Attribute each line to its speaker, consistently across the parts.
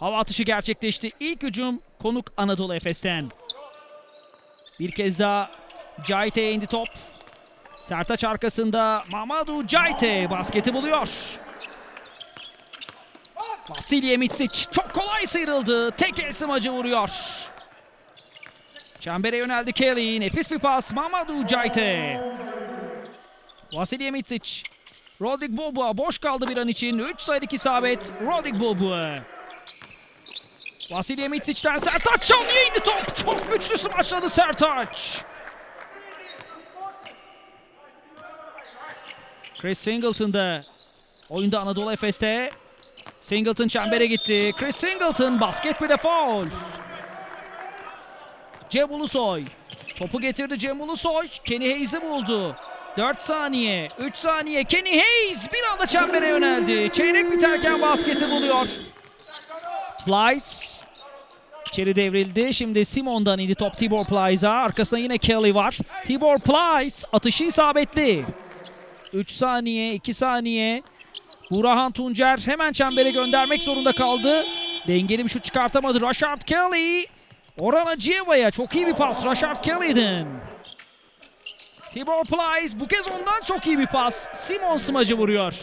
Speaker 1: Hava atışı gerçekleşti. İlk hücum konuk Anadolu Efes'ten. Bir kez daha Cahit'e indi top. Sertaç arkasında Mamadou Cahit'e basketi buluyor. Vasilya Mitsic çok kolay sıyrıldı. Tek el smacı vuruyor. Çembere yöneldi Kelly. Nefis bir pas Mamadou Cahit'e. Vasilya Mitsic. Rodrik Boboa boş kaldı bir an için. 3 sayılık isabet Rodrik Boboa. Vasilya Mitsic'den Sertaç Şanlı'ya indi top. Çok güçlü smaçladı Sertaç. Chris Singleton da oyunda Anadolu Efes'te. Singleton çembere gitti. Chris Singleton basket bir de foul. Cem Ulusoy. Topu getirdi Cem Ulusoy. Kenny Hayes'i buldu. 4 saniye, 3 saniye. Kenny Hayes bir anda çembere yöneldi. Çeyrek biterken basketi buluyor. Plyce içeri devrildi. Şimdi Simon'dan indi top Tibor Plyce'a. Arkasında yine Kelly var. Tibor Plyce atışı isabetli. 3 saniye, 2 saniye. Burahan Tuncer hemen çembere göndermek zorunda kaldı. Dengeli bir şut çıkartamadı. Rashard Kelly. Orhan Acıyeva'ya çok iyi bir pas Rashard Kelly'den. Tibor Plyce bu kez ondan çok iyi bir pas. Simon smacı vuruyor.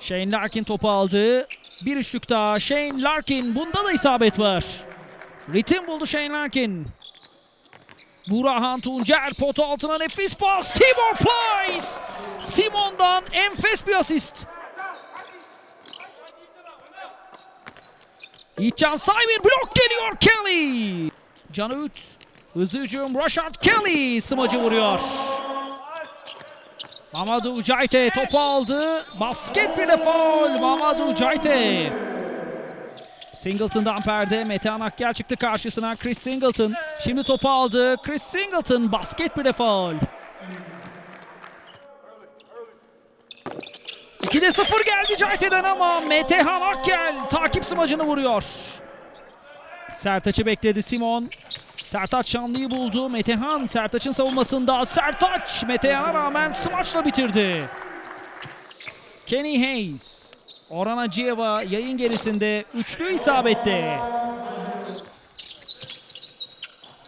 Speaker 1: Shane Larkin topu aldı. Bir üçlük daha. Shane Larkin. Bunda da isabet var. Ritim buldu Shane Larkin. Burahan Tuncer potu altına nefis pas. Tibor Plyce. Simon'dan enfes bir asist. Yiğitcan Saymir blok geliyor Kelly. Can Öğüt. Hızlı hücum Rashard Kelly smacı vuruyor. Mamadou Cayte topu aldı. Basket bir de faul. Mamadou Cayte. Singleton'dan perde. Metehan Akgel çıktı karşısına. Chris Singleton. Şimdi topu aldı. Chris Singleton basket bir de faul. 2'de 0 geldi Cayte'den ama Metehan Akgel takip smacını vuruyor. Sertaç'ı bekledi Simon. Sertaç Şanlı'yı buldu. Metehan Sertaç'ın savunmasında. Sertaç Metehan'a rağmen smaçla bitirdi. Kenny Hayes. Orhan Acıyeva yayın gerisinde üçlü isabette.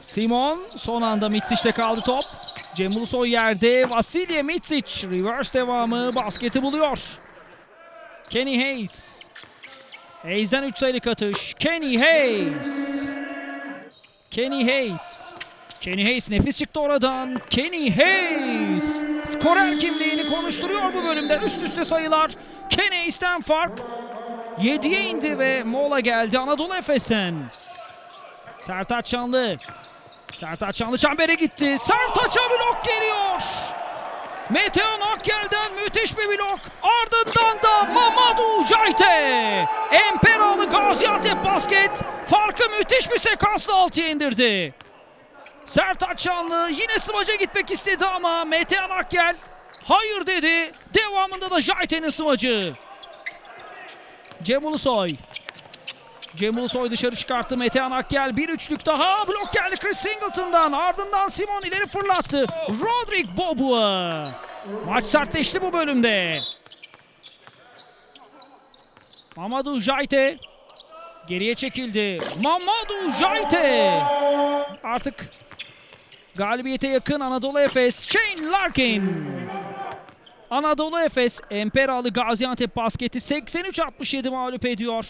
Speaker 1: Simon son anda Mitsic'te kaldı top. Cem Ulusoy yerde. Vasilya Mitsic reverse devamı basketi buluyor. Kenny Hayes. Hayes'den 3 sayılık atış. Kenny Hayes. Kenny Hayes. Kenny Hayes nefis çıktı oradan. Kenny Hayes. Skorer kimliğini konuşturuyor bu bölümde. Üst üste sayılar. Kenny Hayes'ten fark. 7'ye indi ve mola geldi Anadolu Efes'ten. Sertaç Şanlı. Sertaç Şanlı çembere gitti. Sertaç'a blok geliyor. Metehan Akgel'den müthiş bir blok. Ardından da Mamadou Cayte. Emperalı Gaziantep basket. Farkı müthiş bir sekansla altıya indirdi. Sertaç Şanlı yine smaca gitmek istedi ama Metehan Akgel hayır dedi. Devamında da Jayte'nin smacı. Cem Ulusoy. Cem Ulusoy dışarı çıkarttı Metehan Akgel. Bir üçlük daha. Blok geldi Chris Singleton'dan. Ardından Simon ileri fırlattı. Rodrik Boboa. Maç sertleşti bu bölümde. Mamadou Jayte geriye çekildi. Mamadou Jayte artık galibiyete yakın Anadolu Efes. Shane Larkin. Anadolu Efes Emperalı Gaziantep basketi 83-67 mağlup ediyor.